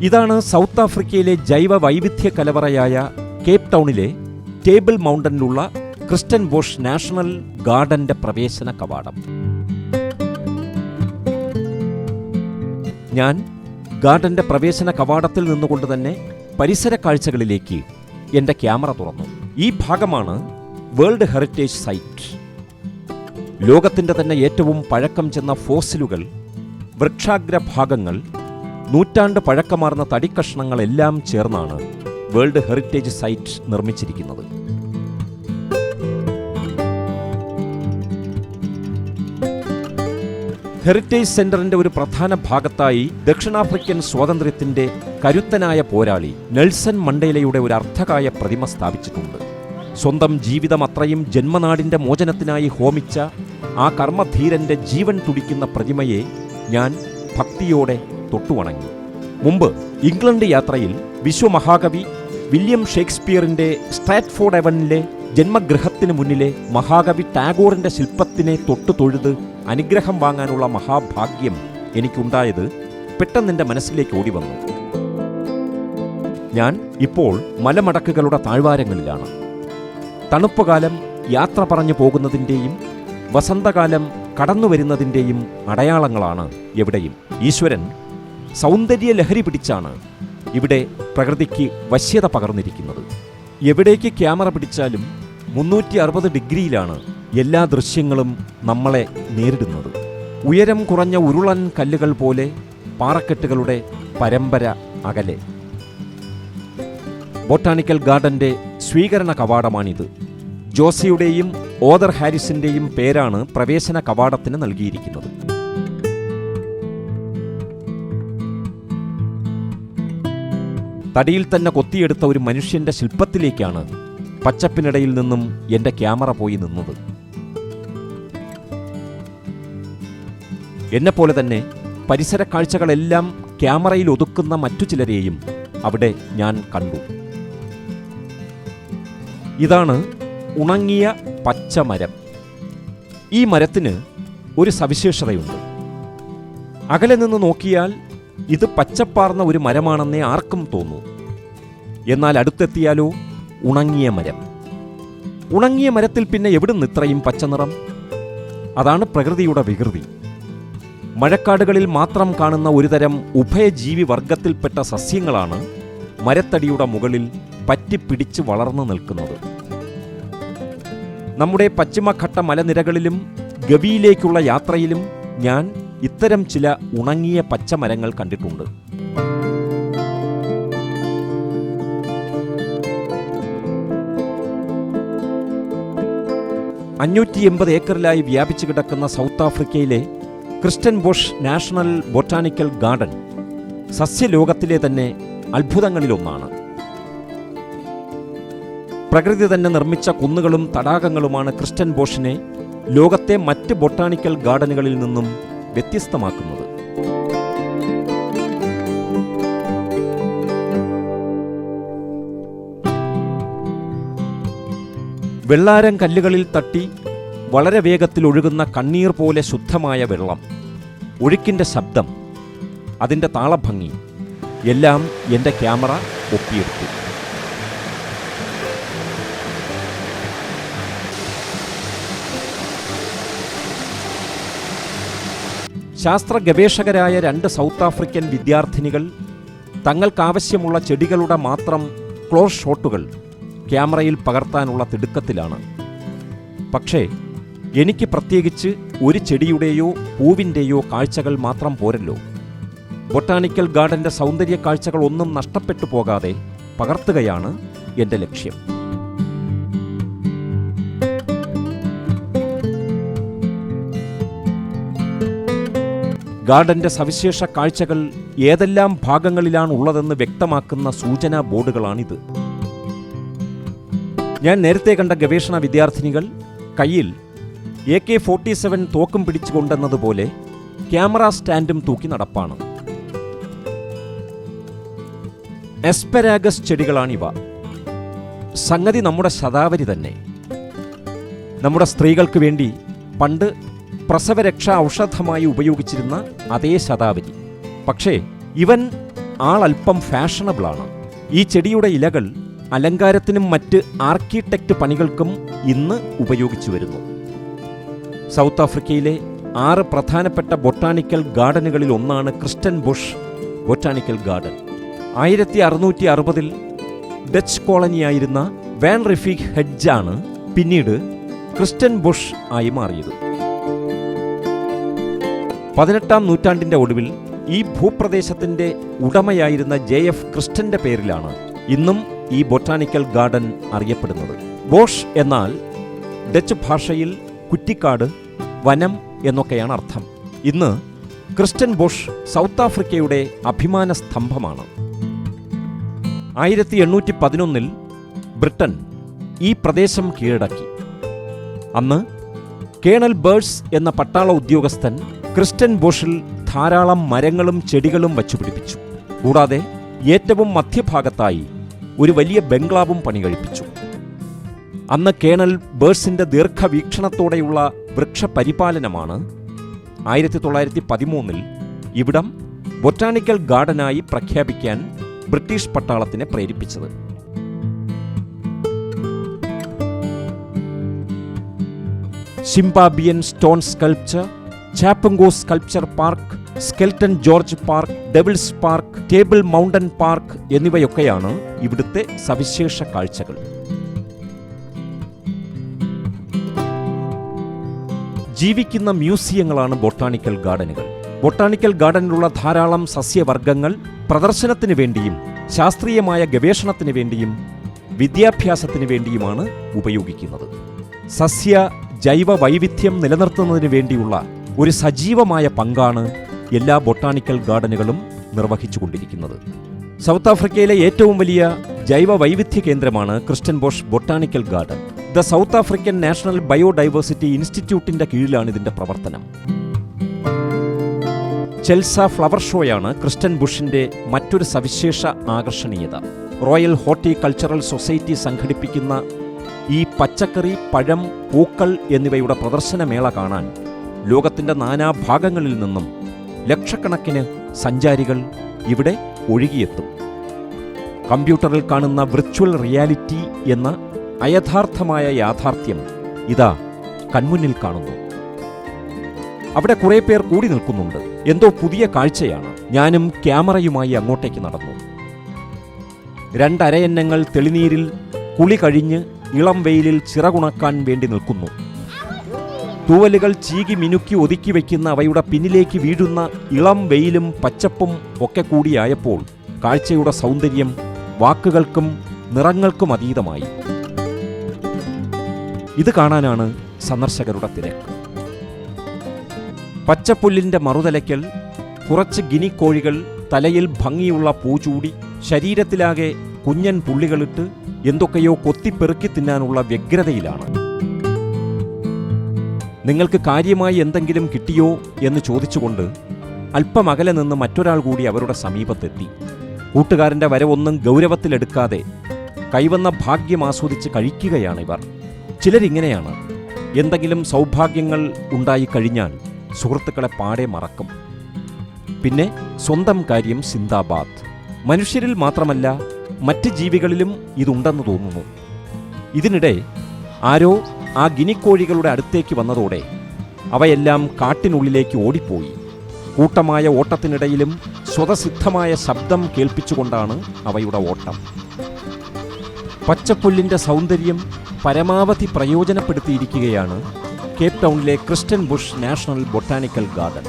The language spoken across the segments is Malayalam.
ഇതാണ് സൗത്ത് ആഫ്രിക്കയിലെ ജൈവ വൈവിധ്യ കലവറയായ കേപ്പ് ടൗണിലെ ടേബിൾ മൗണ്ടനിലുള്ള ക്രിസ്റ്റൻ ബോഷ് നാഷണൽ ഗാർഡന്റെ പ്രവേശന കവാടം. ഞാൻ ഗാർഡന്റെ പ്രവേശന കവാടത്തിൽ നിന്നുകൊണ്ട് തന്നെ പരിസര കാഴ്ചകളിലേക്ക് എന്റെ ക്യാമറ തുറന്നു. ഈ ഭാഗമാണ് വേൾഡ് ഹെറിറ്റേജ് സൈറ്റ്. ലോകത്തിന്റെ തന്നെ ഏറ്റവും പഴക്കം ചെന്ന ഫോസിലുകൾ വൃക്ഷാഗ്രഭാഗങ്ങൾ നൂറ്റാണ്ട് പഴക്കമാർന്ന തടിക്കഷ്ണങ്ങളെല്ലാം ചേർന്നാണ് വേൾഡ് ഹെറിറ്റേജ് സൈറ്റ് നിർമ്മിച്ചിരിക്കുന്നത്. ഹെറിറ്റേജ് സെന്ററിന്റെ ഒരു പ്രധാന ഭാഗത്തായി ദക്ഷിണാഫ്രിക്കൻ സ്വാതന്ത്ര്യത്തിന്റെ കരുത്തനായ പോരാളി നെൽസൺ മണ്ടേലയുടെ ഒരു അർത്ഥകായ പ്രതിമ സ്ഥാപിച്ചിട്ടുണ്ട്. സ്വന്തം ജീവിതം അത്രയും ജന്മനാടിന്റെ മോചനത്തിനായി ഹോമിച്ച ആ കർമ്മധീരന്റെ ജീവൻ തുടിക്കുന്ന പ്രതിമയെ ഞാൻ ഭക്തിയോടെ തൊട്ടുവണങ്ങി. മുമ്പ് ഇംഗ്ലണ്ട് യാത്രയിൽ വിശ്വമഹാകവി വില്യം ഷേക്സ്പിയറിന്റെ സ്ട്രാറ്റ്ഫോർഡ് എവനിലെ ജന്മഗൃഹത്തിന് മുന്നിലെ മഹാകവി ടാഗോറിന്റെ ശില്പത്തിനെ തൊട്ടു തൊഴുത് അനുഗ്രഹം വാങ്ങാനുള്ള മഹാഭാഗ്യം എനിക്കുണ്ടായത് പെട്ടെന്നെന്റെ മനസ്സിലേക്ക് ഓടി വന്നു ഞാൻ ഇപ്പോൾ മലമടക്കുകളുടെ താഴ്വാരങ്ങളിലാണ്. തണുപ്പുകാലം യാത്ര പറഞ്ഞു പോകുന്നതിന്റെയും വസന്തകാലം കടന്നു വരുന്നതിന്റെയും അടയാളങ്ങളാണ് എവിടെയും. ഈശ്വരൻ സൗന്ദര്യ ലഹരി പിടിച്ചാണ് ഇവിടെ പ്രകൃതിക്ക് വശ്യത പകർന്നിരിക്കുന്നത്. എവിടേക്ക് ക്യാമറ പിടിച്ചാലും മുന്നൂറ്റി അറുപത് ഡിഗ്രിയിലാണ് എല്ലാ ദൃശ്യങ്ങളും നമ്മളെ നേരിടുന്നത്. ഉയരം കുറഞ്ഞ ഉരുളൻ കല്ലുകൾ പോലെ പാറക്കെട്ടുകളുടെ പരമ്പര അകലെ. ബൊട്ടാണിക്കൽ ഗാർഡന്റെ സ്വീകരണ കവാടമാണിത്. ജോസിയുടെയും ഓദർ ഹാരിസിന്റെയും പേരാണ് പ്രവേശന കവാടത്തിന് നൽകിയിരിക്കുന്നത്. തടിയിൽ തന്നെ കൊത്തിയെടുത്ത ഒരു മനുഷ്യന്റെ ശില്പത്തിലേക്കാണ് പച്ചപ്പിനിടയിൽ നിന്നും എന്റെ ക്യാമറ പോയി നിന്നത്. എന്നെപ്പോലെ തന്നെ പരിസര കാഴ്ചകളെല്ലാം ക്യാമറയിൽ ഒതുക്കുന്ന മറ്റു ചിലരെയും അവിടെ ഞാൻ കണ്ടു. ഇതാണ് ഉണങ്ങിയ പച്ചമരം ഈ മരത്തിന് ഒരു സവിശേഷതയുണ്ട്. അകലെ നിന്ന് നോക്കിയാൽ ഇത് പച്ചപ്പാർന്ന ഒരു മരമാണെന്നേ ആർക്കും തോന്നൂ. എന്നാൽ അടുത്തെത്തിയാലോ ഉണങ്ങിയ മരം. ഉണങ്ങിയ മരത്തിൽ പിന്നെ എവിടുന്ന് ഇത്രയും പച്ചനിറം അതാണ് പ്രകൃതിയുടെ വികൃതി. മഴക്കാടുകളിൽ മാത്രം കാണുന്ന ഒരുതരം ഉഭയജീവി വർഗത്തിൽപ്പെട്ട സസ്യങ്ങളാണ് മരത്തടിയുടെ മുകളിൽ പറ്റിപ്പിടിച്ച് വളർന്നു നിൽക്കുന്നത്. നമ്മുടെ പശ്ചിമഘട്ട മലനിരകളിലും ഗവിയിലേക്കുള്ള യാത്രയിലും ഞാൻ ഇത്തരം ചില ഉണങ്ങിയ പച്ചമരങ്ങൾ കണ്ടിട്ടുണ്ട്. അഞ്ഞൂറ്റി എൺപത് ഏക്കറിലായി വ്യാപിച്ചു കിടക്കുന്ന സൗത്ത് ആഫ്രിക്കയിലെ Kirstenbosch national botanical garden സസ്യലോകത്തിലെ തന്നെ അത്ഭുതങ്ങളിലൊന്നാണ്. പ്രകൃതി തന്നെ നിർമ്മിച്ച കുന്നുകളും തടാകങ്ങളുമാണ് ക്രിസ്റ്റൻ ബോഷിനെ ലോകത്തെ മറ്റ് ബൊട്ടാണിക്കൽ ഗാർഡനുകളിൽ നിന്നും വ്യത്യസ്തമാക്കുന്നത്. വെള്ളാരം കല്ലുകളിൽ തട്ടി വളരെ വേഗത്തിൽ ഒഴുകുന്ന കണ്ണീർ പോലെ ശുദ്ധമായ വെള്ളം. ഒഴുക്കിന്റെ ശബ്ദം അതിന്റെ താളഭംഗി എല്ലാം എന്റെ ക്യാമറ ഒപ്പിയെടുത്തു. ശാസ്ത്ര ഗവേഷകരായ രണ്ട് സൗത്ത് ആഫ്രിക്കൻ വിദ്യാർത്ഥിനികൾ തങ്ങൾക്കാവശ്യമുള്ള ചെടികളുടെ മാത്രം ക്ലോസ് ഷോട്ടുകൾ ക്യാമറയിൽ പകർത്താനുള്ള തിടുക്കത്തിലാണ്. പക്ഷേ എനിക്ക് പ്രത്യേകിച്ച് ഒരു ചെടിയുടെയോ പൂവിന്റെയോ കാഴ്ചകൾ മാത്രം പോരല്ലോ. ബൊട്ടാണിക്കൽ ഗാർഡന്റെ സൗന്ദര്യ കാഴ്ചകൾ ഒന്നും നഷ്ടപ്പെട്ടു പോകാതെ പകർത്തുകയാണ് എന്റെ ലക്ഷ്യം. ഗാർഡന്റെ സവിശേഷ കാഴ്ചകൾ ഏതെല്ലാം ഭാഗങ്ങളിലാണ് ഉള്ളതെന്ന് വ്യക്തമാക്കുന്ന സൂചനാ ബോർഡുകളാണിത്. ഞാൻ നേരത്തെ കണ്ട ഗവേഷണ വിദ്യാർത്ഥിനികൾ കയ്യിൽ എ കെ ഫോർട്ടി സെവൻ തോക്കും പിടിച്ചുകൊണ്ടെന്നതുപോലെ ക്യാമറ സ്റ്റാൻഡും തൂക്കി നടപ്പാണ്. എസ്പെരാഗസ് ചെടികളാണിവ. സംഗതി നമ്മുടെ ശതാവരി തന്നെ. നമ്മുടെ സ്ത്രീകൾക്ക് വേണ്ടി പണ്ട് പ്രസവരക്ഷാ ഔഷധമായി ഉപയോഗിച്ചിരുന്ന അതേ ശതാവരി പക്ഷേ ഇവൻ ആളല്പം ഫാഷണബിളാണ് ഈ ചെടിയുടെ ഇലകൾ അലങ്കാരത്തിനും മറ്റ് ആർക്കിടെക്റ്റ് പണികൾക്കും ഇന്ന് ഉപയോഗിച്ചു വരുന്നു. സൗത്ത് ആഫ്രിക്കയിലെ ആറ് പ്രധാനപ്പെട്ട ബൊട്ടാണിക്കൽ ഗാർഡനുകളിൽ ഒന്നാണ് ക്രിസ്റ്റൻ ബുഷ് ബൊട്ടാണിക്കൽ ഗാർഡൻ. ആയിരത്തി അറുന്നൂറ്റി അറുപതിൽ ഡച്ച് കോളനിയായിരുന്ന വാൻ റിഫീഖ് ഹെഡ്ജാണ് പിന്നീട് ക്രിസ്റ്റൻ ബുഷ് ആയി മാറിയത്. പതിനെട്ടാം നൂറ്റാണ്ടിന്റെ ഒടുവിൽ ഈ ഭൂപ്രദേശത്തിന്റെ ഉടമയായിരുന്ന ജെ എഫ് ക്രിസ്റ്റന്റെ പേരിലാണ് ഇന്നും ഈ ബൊട്ടാണിക്കൽ ഗാർഡൻ അറിയപ്പെടുന്നത്. ബോഷ് എന്നാൽ ഡച്ച് ഭാഷയിൽ കുറ്റിക്കാട് വനം എന്നൊക്കെയാണ് അർത്ഥം. ഇന്ന് ക്രിസ്റ്റൻ ബോഷ് സൗത്ത് ആഫ്രിക്കയുടെ അഭിമാന സ്തംഭമാണ്. ആയിരത്തി എണ്ണൂറ്റി പതിനൊന്നിൽ ബ്രിട്ടൻ ഈ പ്രദേശം കീഴടക്കി. അന്ന് കേണൽ ബേഴ്സ് എന്ന പട്ടാള ഉദ്യോഗസ്ഥൻ ക്രിസ്റ്റൻ ബോഷിൽ ധാരാളം മരങ്ങളും ചെടികളും വച്ചുപിടിപ്പിച്ചു കൂടാതെ ഏറ്റവും മധ്യഭാഗത്തായി ഒരു വലിയ ബംഗ്ലാവും പണി പണികഴിപ്പിച്ചു. അന്ന് കേണൽ ബേഴ്സിന്റെ ദീർഘവീക്ഷണത്തോടെയുള്ള വൃക്ഷപരിപാലനമാണ് ആയിരത്തി തൊള്ളായിരത്തി പതിമൂന്നിൽ ഇവിടം ബൊട്ടാണിക്കൽ ഗാർഡനായി പ്രഖ്യാപിക്കാൻ ബ്രിട്ടീഷ് പട്ടാളത്തിനെ പ്രേരിപ്പിച്ചത്. Zimbabwean stone sculpture Chapungu sculpture park Skeleton Gorge park Devil's park Table Mountain park എന്നിവയൊക്കെയാണ് ഇവിടുത്തെ സവിശേഷ കാഴ്ചകൾ. ജീവിക്കുന്ന മ്യൂസിയങ്ങളാണ് ബൊട്ടാണിക്കൽ ഗാർഡനുകൾ. ബൊട്ടാണിക്കൽ ഗാർഡനിലുള്ള ധാരാളം സസ്യവർഗങ്ങൾ പ്രദർശനത്തിന് വേണ്ടിയും ശാസ്ത്രീയമായ ഗവേഷണത്തിന് വേണ്ടിയും വിദ്യാഭ്യാസത്തിന് വേണ്ടിയുമാണ് ഉപയോഗിക്കുന്നത്. സസ്യ ജൈവ വൈവിധ്യം നിലനിർത്തുന്നതിന് വേണ്ടിയുള്ള ഒരു സജീവമായ പങ്കാണ് എല്ലാ ബൊട്ടാണിക്കൽ ഗാർഡനുകളും നിർവഹിച്ചുകൊണ്ടിരിക്കുന്നത്. സൗത്ത് ആഫ്രിക്കയിലെ ഏറ്റവും വലിയ ജൈവ വൈവിധ്യ കേന്ദ്രമാണ് Kirstenbosch botanical garden. The South African national biodiversity ഇൻസ്റ്റിറ്റ്യൂട്ടിന്റെ കീഴിലാണ് ഇതിന്റെ പ്രവർത്തനം. ചെൽസ ഫ്ലവർ ഷോയാണ് ക്രിസ്റ്റൻ ബുഷിന്റെ മറ്റൊരു സവിശേഷ ആകർഷണീയത. റോയൽ ഹോർട്ടികൾച്ചറൽ സൊസൈറ്റി സംഘടിപ്പിക്കുന്ന ഈ പച്ചക്കറി പഴം പൂക്കൾ എന്നിവയുടെ പ്രദർശനമേള കാണാൻ ലോകത്തിന്റെ നാനാഭാഗങ്ങളിൽ നിന്നും ലക്ഷക്കണക്കിന് സഞ്ചാരികൾ ഇവിടെ ഒഴുകിയെത്തും. കമ്പ്യൂട്ടറിൽ കാണുന്ന വിർച്വൽ റിയാലിറ്റി എന്ന അയഥാർത്ഥമായ യാഥാർത്ഥ്യം ഇതാ കൺമുന്നിൽ കാണുന്നു. അവിടെ കുറെ പേർ കൂടി നിൽക്കുന്നുണ്ട്. എന്തോ പുതിയ കാഴ്ചയാണ്. ഞാനും ക്യാമറയുമായി അങ്ങോട്ടേക്ക് നടന്നു. രണ്ടരയന്നങ്ങൾ തെളിനീരിൽ കുളി കഴിഞ്ഞ് ഇളം വെയിലിൽ ചിറകുണക്കാൻ വേണ്ടി നിൽക്കുന്നു. തൂവലുകൾ ചീകി മിനുക്കി ഒതുക്കി വയ്ക്കുന്ന അവയുടെ പിന്നിലേക്ക് വീഴുന്ന ഇളം വെയിലും പച്ചപ്പും ഒക്കെ കൂടിയായപ്പോൾ കാഴ്ചയുടെ സൗന്ദര്യം വാക്കുകൾക്കും നിറങ്ങൾക്കും അതീതമായി. ഇത് കാണാനാണ് സന്ദർശകരുടെ തിരക്ക്. പച്ചപ്പുല്ലിന്റെ മറുതലയ്ക്കൽ കുറച്ച് ഗിനിക്കോഴികൾ തലയിൽ ഭംഗിയുള്ള പൂചൂടി ശരീരത്തിലാകെ കുഞ്ഞൻ പുള്ളികളിട്ട് എന്തൊക്കെയോ കൊത്തിപ്പെറുക്കി തിന്നാനുള്ള വ്യഗ്രതയിലാണ്. നിങ്ങൾക്ക് കാര്യമായി എന്തെങ്കിലും കിട്ടിയോ എന്ന് ചോദിച്ചുകൊണ്ട് അല്പം അകലെ നിന്ന് മറ്റൊരാൾ കൂടി അവരുടെ സമീപത്തെത്തി. കൂട്ടുകാരന്റെ വരവൊന്നും ഗൗരവത്തിലെടുക്കാതെ കൈവന്ന ഭാഗ്യം ആസ്വദിച്ച് കഴിക്കുകയാണിവർ. ചിലരിങ്ങനെയാണ്. എന്തെങ്കിലും സൗഭാഗ്യങ്ങൾ ഉണ്ടായിക്കഴിഞ്ഞാൽ സുഹൃത്തുക്കളെ പാടെ മറക്കും. പിന്നെ സ്വന്തം കാര്യം സിന്ദാബാദ്. മനുഷ്യരിൽ മാത്രമല്ല മറ്റ് ജീവികളിലും ഇതുണ്ടെന്ന് തോന്നുന്നു. ഇതിനിടെ ആരോ ആ ഗിനിക്കോഴികളുടെ അടുത്തേക്ക് വന്നതോടെ അവയെല്ലാം കാട്ടിനുള്ളിലേക്ക് ഓടിപ്പോയി. കൂട്ടമായ ഓട്ടത്തിനിടയിലും സ്വതസിദ്ധമായ ശബ്ദം കേൾപ്പിച്ചുകൊണ്ടാണ് അവയുടെ ഓട്ടം. പച്ചപ്പുല്ലിന്റെ സൗന്ദര്യം പരമാവധി പ്രയോജനപ്പെടുത്തിയിരിക്കുകയാണ് കേപ് ടൗണിലെ Kirstenbosch national botanical garden.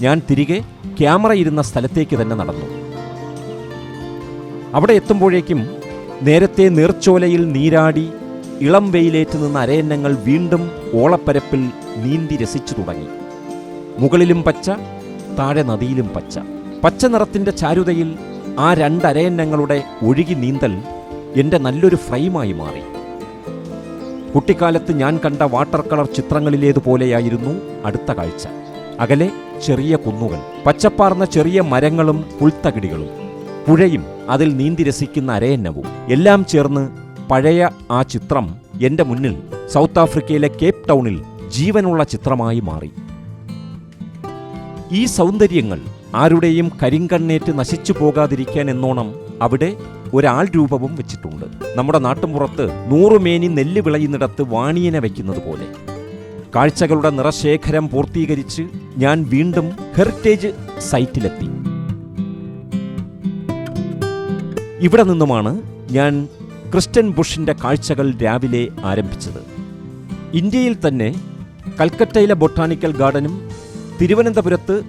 ഞാൻ തിരികെ ക്യാമറ ഇരുന്ന സ്ഥലത്തേക്ക് തന്നെ നടന്നു. അവിടെ എത്തുമ്പോഴേക്കും നേരത്തെ നീർച്ചോലയിൽ നീരാടി ഇളം വെയിലേറ്റ് നിന്ന അരയന്നങ്ങൾ വീണ്ടും ഓളപ്പരപ്പിൽ നീന്തി രസിച്ചു തുടങ്ങി. മുകളിലും പച്ച താഴെ നദിയിലും പച്ച. പച്ച നിറത്തിന്റെ ചാരുതയിൽ ആ രണ്ടരയന്നങ്ങളുടെ ഒഴുകി നീന്തൽ എന്റെ നല്ലൊരു ഫ്രെയിമായി മാറി. കുട്ടിക്കാലത്ത് ഞാൻ കണ്ട വാട്ടർ കളർ ചിത്രങ്ങളിലേതുപോലെയായിരുന്നു അടുത്ത കാഴ്ച. അകലെ ചെറിയ കുന്നുകൾ പച്ചപ്പാർന്ന ചെറിയ മരങ്ങളും പുൽത്തകിടികളും. പുഴയും അതിൽ നീന്തി രസിക്കുന്ന അരയന്നവും. എല്ലാം ചേർന്ന് പഴയ ആ ചിത്രം എന്റെ മുന്നിൽ സൗത്ത് ആഫ്രിക്കയിലെ കേപ്പ് ടൗണിൽ ജീവനുള്ള ചിത്രമായി മാറി. ഈ സൗന്ദര്യങ്ങൾ ആരുടെയും കരിങ്കണ്ണേറ്റ് നശിച്ചു പോകാതിരിക്കാൻ എന്നോണം അവിടെ ഒരാൾ രൂപവും വെച്ചിട്ടുണ്ട്. നമ്മുടെ നാട്ടുമ്പുറത്ത് നൂറുമേനി നെല്ല് വിളയുന്നിടത്ത് വാണിയനെ വയ്ക്കുന്നത് പോലെ കാഴ്ചകളുടെ നിറശേഖരം പൂർത്തീകരിച്ച് ഞാൻ വീണ്ടും ഹെറിറ്റേജ് സൈറ്റിലെത്തി. ഇവിടെ നിന്നുമാണ് ഞാൻ ക്രിസ്റ്റൻ ബുഷിന്റെ കാഴ്ചകൾ രാവിലെ ആരംഭിച്ചത്. ഇന്ത്യയിൽ തന്നെ കൽക്കറ്റയിലെ ബൊട്ടാണിക്കൽ ഗാർഡനും തിരുവനന്തപുരത്ത്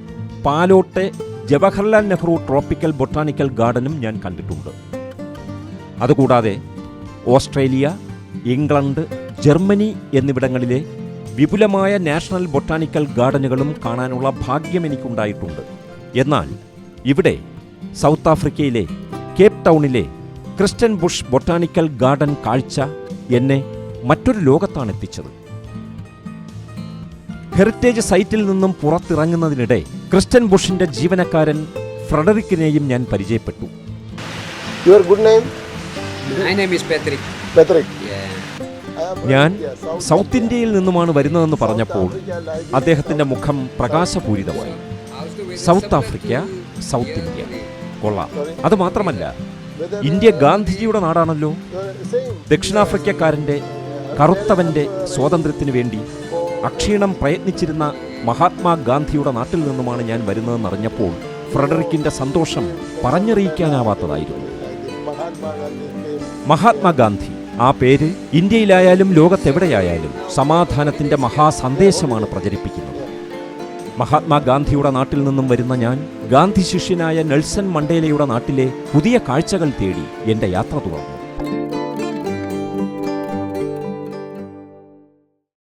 പാലോട്ടെ ജവഹർലാൽ നെഹ്റു ട്രോപ്പിക്കൽ ബൊട്ടാണിക്കൽ ഗാർഡനും ഞാൻ കണ്ടിട്ടുണ്ട്. അതുകൂടാതെ ഓസ്ട്രേലിയ ഇംഗ്ലണ്ട് ജർമ്മനി എന്നിവിടങ്ങളിലെ വിപുലമായ നാഷണൽ ബൊട്ടാണിക്കൽ ഗാർഡനുകളും കാണാനുള്ള ഭാഗ്യം എനിക്കുണ്ടായിട്ടുണ്ട് എന്നാൽ ഇവിടെ സൗത്ത് ആഫ്രിക്കയിലെ കേപ് ടൗണിലെ ക്രിസ്റ്റൻ ബുഷ് ബൊട്ടാണിക്കൽ ഗാർഡൻ കാഴ്ച എന്നെ മറ്റൊരു ലോകത്താണ് എത്തിച്ചത് ഹെറിറ്റേജ് സൈറ്റിൽ നിന്നും പുറത്തിറങ്ങുന്നതിനിടെ ക്രിസ്റ്റൻ ബുഷിന്റെ ജീവനക്കാരൻ ഫ്രെഡറിക്കിനെയും ഞാൻ പരിചയപ്പെട്ടു Your good name? My name is Patrick. Patrick. ഞാൻ സൗത്ത് ഇന്ത്യയിൽ നിന്നുമാണ് വരുന്നതെന്ന് പറഞ്ഞപ്പോൾ അദ്ദേഹത്തിന്റെ മുഖം പ്രകാശപൂരിതമായി. South Africa South India. കൊള്ളാം. അത് മാത്രമല്ല ഇന്ത്യ ഗാന്ധിജിയുടെ നാടാണല്ലോ. ദക്ഷിണാഫ്രിക്കക്കാരന്റെ കറുത്തവന്റെ സ്വാതന്ത്ര്യത്തിനു വേണ്ടി അക്ഷീണം പ്രയത്നിച്ചിരുന്ന മഹാത്മാഗാന്ധിയുടെ നാട്ടിൽ നിന്നുമാണ് ഞാൻ വരുന്നതെന്നറിഞ്ഞപ്പോൾ ഫ്രെഡറിക്കിന്റെ സന്തോഷം പറഞ്ഞറിയിക്കാനാവാത്തതായിരുന്നു. മഹാത്മാഗാന്ധി ആ പേര് ഇന്ത്യയിലായാലും ലോകത്തെവിടെയായാലും സമാധാനത്തിന്റെ മഹാസന്ദേശമാണ് പ്രചരിപ്പിക്കുന്നത്. മഹാത്മാഗാന്ധിയുടെ നാട്ടിൽ നിന്നും വരുന്ന ഞാൻ ഗാന്ധി ശിഷ്യനായ നെൽസൺ മണ്ടേലയുടെ നാട്ടിലെ പുതിയ കാഴ്ചകൾ തേടി എന്റെ യാത്ര തുടർന്നു